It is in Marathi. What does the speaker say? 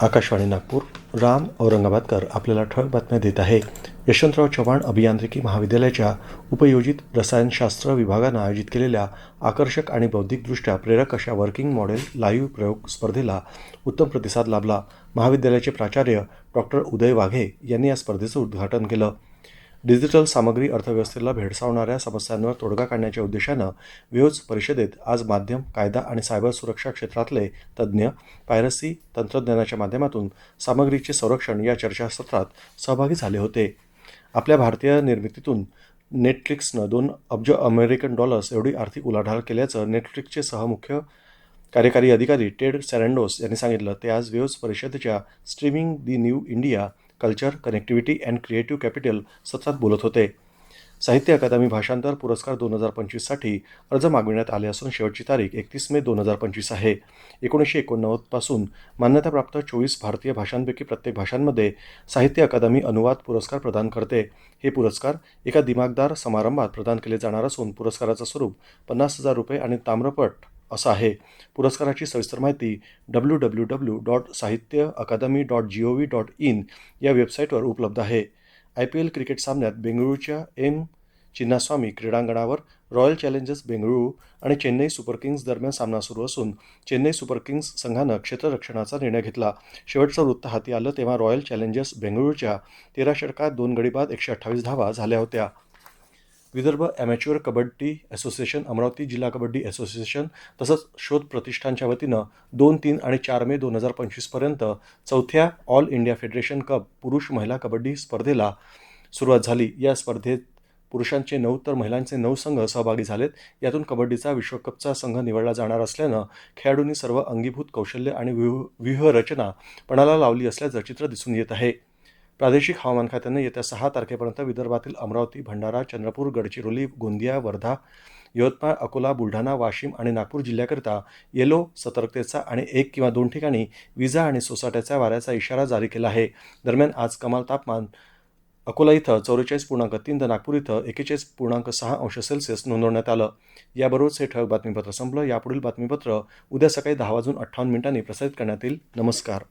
आकाशवाणी नागपूर राम औरंगाबादकर आपल्याला ठळक बातम्या देत आहे. यशवंतराव चव्हाण अभियांत्रिकी महाविद्यालयाच्या उपयोजित रसायनशास्त्र विभागानं आयोजित केलेल्या आकर्षक आणि बौद्धिकदृष्ट्या प्रेरक अशा वर्किंग मॉडेल लाईव्ह प्रयोग स्पर्धेला उत्तम प्रतिसाद लाभला. महाविद्यालयाचे प्राचार्य डॉक्टर उदय वाघे यांनी या स्पर्धेचं उद्घाटन केलं. डिजिटल सामग्री अर्थव्यवस्थेला भेडसावणाऱ्या समस्यांवर तोडगा काढण्याच्या उद्देशानं व्यूज परिषदेत आज माध्यम कायदा आणि सायबर सुरक्षा क्षेत्रातले तज्ज्ञ पायरसी तंत्रज्ञानाच्या माध्यमातून सामग्रीचे संरक्षण या चर्चासत्रात सहभागी झाले होते. आपल्या भारतीय निर्मितीतून नेटफ्लिक्सनं दोन अब्ज अमेरिकन डॉलर्स एवढी आर्थिक उलाढाल केल्याचं नेटफ्लिक्सचे सहमुख्य कार्यकारी अधिकारी टेड सॅरेंडोस यांनी सांगितलं. ते आज वेव्स परिषदेच्या streaming the new India culture connectivity and creative capital सत्रात बोलत होते. साहित्य अकादमी भाषांतर पुरस्कार दोन हजार पंचवीससाठी अर्ज मागविण्यात आले असून शेवटची तारीख एकतीस मे दोन हजार पंचवीस आहे. एकोणीसशे एकोणनव्वदपासून मान्यताप्राप्त चोवीस भारतीय भाषांपैकी प्रत्येक भाषांमध्ये साहित्य अकादमी अनुवाद पुरस्कार प्रदान करते. हे पुरस्कार एका दिमागदार समारंभात प्रदान केले जाणार असून पुरस्काराचं स्वरूप पन्नास हजार रुपये आणि ताम्रपट असं आहे. पुरस्काराची सविस्तर माहिती W W W dot Sahitya Akademi dot G O V dot in या वेबसाईटवर उपलब्ध आहे. आय पी एल क्रिकेट सामन्यात बेंगळुरूच्या एम चिन्नास्वामी क्रीडांगणावर रॉयल चॅलेंजर्स बेंगळुरू आणि चेन्नई सुपर किंग्ज दरम्यान सामना सुरू असून चेन्नई सुपर किंग्ज संघानं क्षेत्ररक्षणाचा निर्णय घेतला. शेवटचं वृत्त हाती आलं तेव्हा रॉयल चॅलेंजर्स बेंगळुरूच्या तेरा षटकात दोन गडीबाद एकशे अठ्ठावीस धावा झाल्या होत्या. विदर्भ ॲमॅच्युअर कबड्डी असोसिएशन अमरावती जिल्हा कबड्डी असोसिएशन तसंच शोध प्रतिष्ठानच्या वतीनं दोन तीन आणि चार मे दोन हजार पंचवीसपर्यंत चौथ्या ऑल इंडिया फेडरेशन कप पुरुष महिला कबड्डी स्पर्धेला सुरुवात झाली. या स्पर्धेत पुरुषांचे नऊ तर महिलांचे नऊ संघ सहभागी झालेत. यातून कबड्डीचा विश्वकपचा संघ निवडला जाणार असल्यानं खेळाडूंनी सर्व अंगीभूत कौशल्य आणि व्यूह व्यूहरचना पणाला लावली असल्याचं चित्र दिसून येत आहे. प्रादेशिक हवामान खात्यानं येत्या सहा तारखेपर्यंत विदर्भातील अमरावती भंडारा चंद्रपूर गडचिरोली गोंदिया वर्धा यवतमाळ अकोला बुलढाणा वाशिम आणि नागपूर जिल्ह्याकरिता येलो सतर्कतेचा आणि एक किंवा दोन ठिकाणी विजा आणि सोसाट्याचा वाऱ्याचा इशारा जारी केला आहे. दरम्यान आज कमाल तापमान अकोला इथं चौवेचाळीस पूर्णांक तीन तर नागपूर इथं एकेचाळीस पूर्णांक सहा अंश सेल्सिअस नोंदवण्यात आलं. याबरोबरच हे ठळक बातमीपत्र संपलं. यापुढील बातमीपत्र उद्या सकाळी दहा वाजून अठ्ठावन्न मिनिटांनी प्रसारित करण्यात येईल. नमस्कार.